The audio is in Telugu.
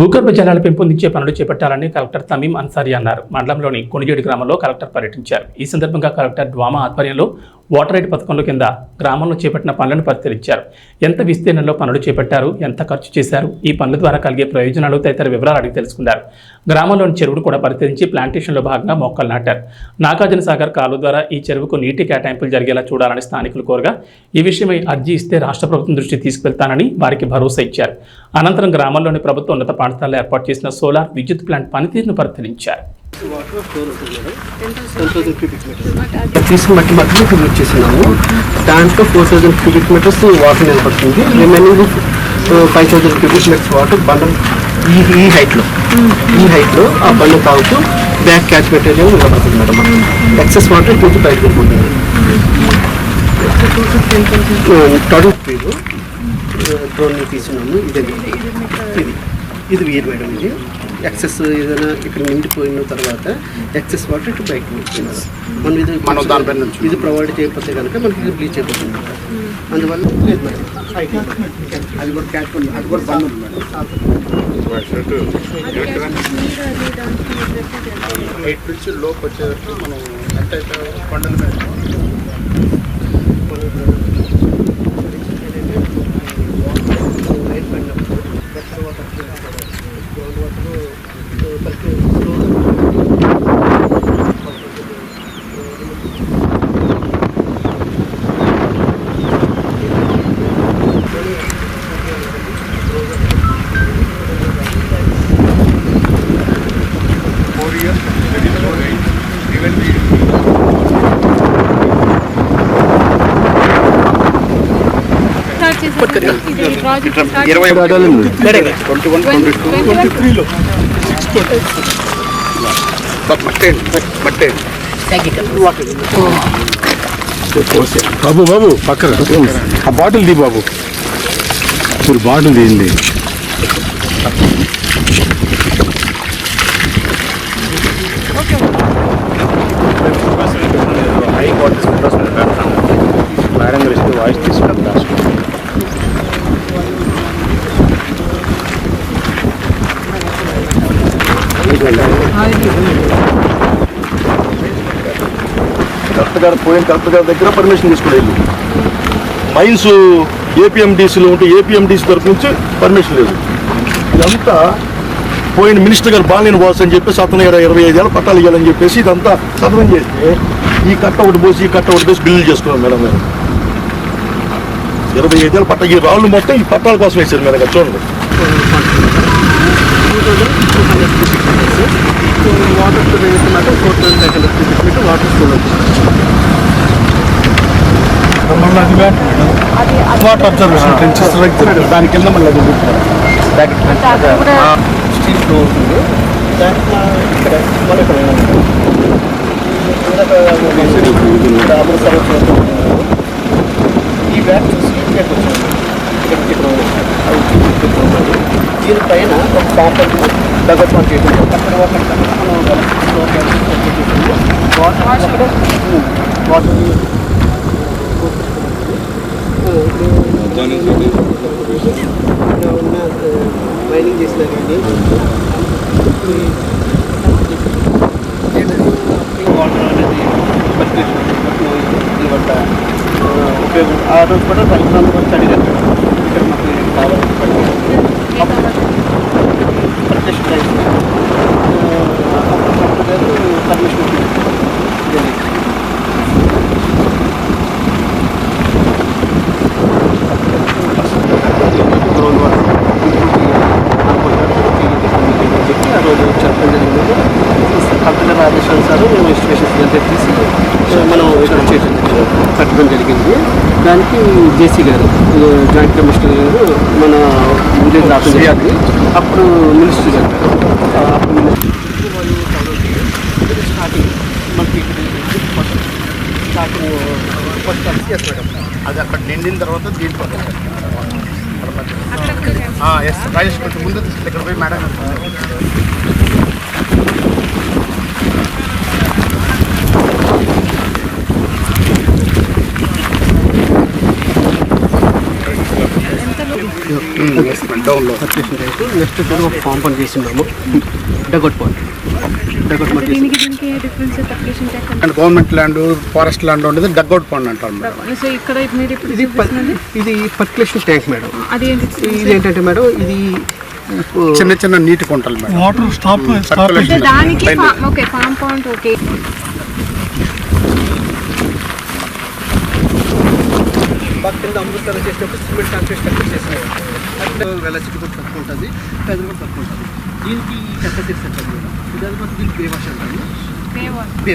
భూగర్భ జలాలు పెంపొందించే పనులు చేపట్టాలని కలెక్టర్ తమీం అన్సారీ అన్నారు. మండలంలోని కొనిజేడు గ్రామంలో కలెక్టర్ పర్యటించారు. ఈ సందర్భంగా కలెక్టర్ డ్వామా ఆధ్వర్యంలో వాటర్ రైట్ పథకంలో కింద గ్రామంలో చేపట్టిన పనులను పరిశీలించారు. ఎంత విస్తీర్ణంలో పనులు చేపట్టారు? ఎంత ఖర్చు చేశారు? ఈ పనుల ద్వారా కలిగే ప్రయోజనాలు తదితర వివరాలు అడిగి తెలుసుకున్నారు. గ్రామంలోని చెరువును కూడా పరిశీలించి ప్లాంటేషన్లో భాగంగా మొక్కలు నాటారు. నాగార్జున సాగర్ కాలువ ద్వారా ఈ చెరువుకు నీటి కేటాయింపులు జరిగేలా చూడాలని స్థానికులు కోరగా ఈ విషయమై అర్జీ ఇస్తే రాష్ట్ర ప్రభుత్వం దృష్టి తీసుకెళ్తానని వారికి భరోసా ఇచ్చారు. అనంతరం గ్రామంలోని ప్రభుత్వ ఉన్నత పాఠశాలలో ఏర్పాటు చేసిన సోలార్ విద్యుత్ ప్లాంట్ పనితీరును పరిశీలించారు. తీసుకుని మట్టి మాత్రమే ఫిల్ చేస్తున్నాము దాంట్లో four thousand cubic metres water నిలబడుతుంది remaining five thousand cubic metres water బండం ఈ ఈ హైట్లో. ఈ హైట్లో ఆ బండ తాగుతూ బ్యాక్ క్యాచ్ మెటీరియల్ నిలబడుతుంది మేడం ఎక్సెస్ వాటర్ పూర్తి బయటకు వెళ్ళిపోతుంది టోటల్ స్పీడ్ డ్రోన్ తీసుకున్నాము. ఇది ఇది ఇది వీర్ మేడం ఇది ఎక్సెస్ ఏదైనా ఇక్కడ నిండిపోయిన తర్వాత ఎక్సెస్ వాటర్ ఇటు బయటకు మనం ఇది మనం. ఇది ప్రొవైడ్ చేయకపోతే కనుక మనకి ఇది బ్లీచ్ అయిపోతుంది అందువల్ల లేదు మేడం అది కూడా క్యాష్ ఉంది అది కూడా బంద్ ఉంది మేడం ఎయిట్ నుంచి లోపు వచ్చేటట్టు మనం ఎంత అయితే కొండల మీద రైట్ పడినప్పుడు excess water ground water four years four eight even start చేశారు ఇది ప్రాజెక్ట్ స్టార్ట్ ఇరవై twenty one twenty two twenty త్రీలో మట్టే మట్టే బాబు బాబు పక్కన. ఆ బాటిల్ తీ బాబు. ఇప్పుడు బాటిల్ తీయండి కలెక్టర్ గారు పోయిన కలెక్టర్ గారి దగ్గర పర్మిషన్ తీసుకుని వెళ్ళి. మైన్స్ ఏపీఎండిసిలో ఉంటే ఏపీఎండిసి తరపు నుంచి పర్మిషన్ లేదు. ఇదంతా పోయిన మినిస్టర్ గారు బాలిన వాస్ అని చెప్పేసి అతను గారు ఇరవై ఐదు ఏళ్ళ పట్టాలు ఇవ్వాలని చెప్పేసి ఇదంతా సదనం చేస్తే ఈ కట్ట ఒకటి పోసి ఈ కట్ట ఒకటి పోసి బిల్లు చేసుకున్నాం మేడం గారు. ఇరవై ఐదేళ్ళ పట్ట ఈ రాళ్ళు మొత్తం ఈ పట్టాల కోసం వేసారు మేడం గారు చూడండి. Water store వేస్తున్నట్టు four thousand five hundred cubic metre water store water observation trenches దాని కింద మళ్ళీ స్టీల్ ఫ్లో ఉంటుంది. ఇక్కడ ఇక్కడ అమృత ఈ బ్యాగ్ చూసి ఇక్కడికి వచ్చాము ఇక్కడ దీనిపైన ఒక ప్యాకెట్ డెవలప్ చేయడం అక్కడ వాటర్ మనం వాటర్ అక్కడ వాటర్ ఇక్కడ ఉన్న మైనింగ్ చేసినా కానీ వాటర్ అనేది దీనివల్ల ఉపయోగం ఆ రోజు కూడా రైతులందరూ వచ్చి అడిగారు ఇక్కడ మాకు ఇది కావాలి ప్రత్యక్ష రైతు పర్మిషన్ జరిగింది గ్రౌండ్ వాటర్ చెప్పి ఆ రోజు చెప్పడం జరిగింది ఆదేశానుసారం మేము ఎస్టిమేషన్ ఫిగర్ తీసి మనం ఇక్కడ చేయడం కట్టడం జరిగింది. దానికి జేసీ గారు జాయింట్ కమిషనర్ గారు మన విలేజ్ రావడం జరిగింది అప్పుడు మినిస్టర్ గారు ఆ, అప్పుడు మినిస్టర్ స్టార్టింగ్ మనకి స్టార్టింగ్ ఫస్ట్ ఎస్ మేడం అది అక్కడ నిండిన తర్వాత దీంట్లో ఎస్ రాజేష్ కొంచెం ముందు ఇక్కడ పోయి మేడం ఎంత ఎస్ మేడం డౌన్లో సర్క్యులేషన్ ట్యాంక్ నెక్స్ట్ వచ్చేసి ఒక ఫామ్ పని చేసినాము dugout point dugout point and government land forest land ఉండేది డగ్అవుట్ పాండ్ అంటారు మేడం. ఇక్కడ ఇది ఇది పర్క్యులేషన్ ట్యాంక్ మేడం. అది ఏంటి? ఇది ఏంటంటే మేడం ఇది చిన్న చిన్న నీటి కుంటలు madam. Water stop okay farm point okay కింద అమృతాలు చేసినప్పుడు సిమెంట్ కాంక్రీట్ స్ట్రక్చర్ చేసినాయి వెలసిటీ కూడా తక్కువ ఉంటుంది ప్రెజర్ కూడా తక్కువ ఉంటుంది. దీనికి కెపాసిటీ సెట్ అది మేడం ఇది అది మాత్రం దీనికి బే వాష్ అంటారు బే